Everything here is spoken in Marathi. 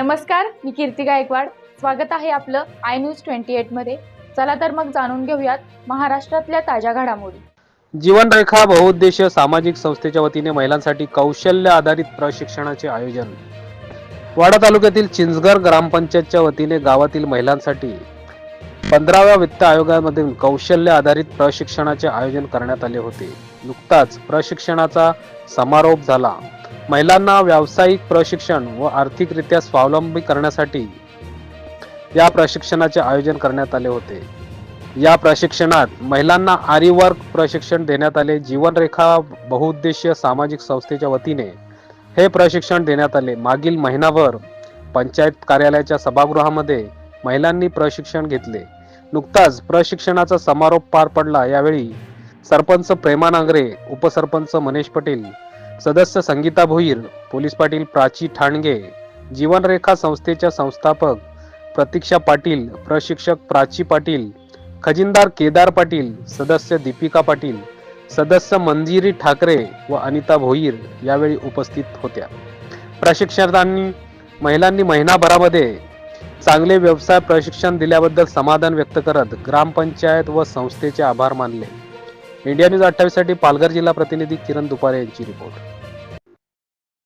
नमस्कार मी कीर्ती गायकवाड. स्वागत आहे आपलं आय न्यूज ट्वेंटी एटमध्ये. चला तर मग जाणून घेऊयात महाराष्ट्रातल्या ताज्या घडामोडी. जीवनरेखा बहुउद्देशीय सामाजिक संस्थेच्या वतीने महिलांसाठी कौशल्य आधारित प्रशिक्षणाचे आयोजन. वाडा तालुक्यातील चिंचघर ग्रामपंचायतच्या वतीने गावातील महिलांसाठी पंधराव्या वित्त आयोगामधील कौशल्य आधारित प्रशिक्षणाचे आयोजन करण्यात आले होते. नुकताच प्रशिक्षणाचा समारोप झाला. महिलांना व्यावसायिक प्रशिक्षण व आर्थिकरित्या स्वावलंबी करण्यासाठी या प्रशिक्षणाचे आयोजन करण्यात आले होते. या प्रशिक्षणात महिलांना आरीवर्क प्रशिक्षण देण्यात आले. जीवनरेखा बहुउद्देशीय सामाजिक संस्थेच्या वतीने हे प्रशिक्षण देण्यात आले. मागील महिनाभर पंचायत कार्यालयाच्या सभागृहामध्ये महिलांनी प्रशिक्षण घेतले. नुकताच प्रशिक्षणाचा समारोप पार पडला. यावेळी सरपंच प्रेमा नांगरे उपसरपंच मनेश पटेल सदस्य संगीता भोईर पोलीस पाटील प्राची ठाणगे जीवनरेखा संस्थेच्या संस्थापक प्रतीक्षा पाटील प्रशिक्षक प्राची पाटील खजिनदार केदार पाटील सदस्य दीपिका पाटील सदस्य मंजिरी ठाकरे व अनिता भोईर यावेळी उपस्थित होत्या. प्रशिक्षकांनी महिलांनी महिनाभरामध्ये चांगले व्यवसाय प्रशिक्षण दिल्याबद्दल समाधान व्यक्त करत ग्रामपंचायत व संस्थेचे आभार मानले. इंडिया न्यूज अठ्ठावीससाठी पालघर जिल्हा प्रतिनिधी किरण दुपारे यांची रिपोर्ट.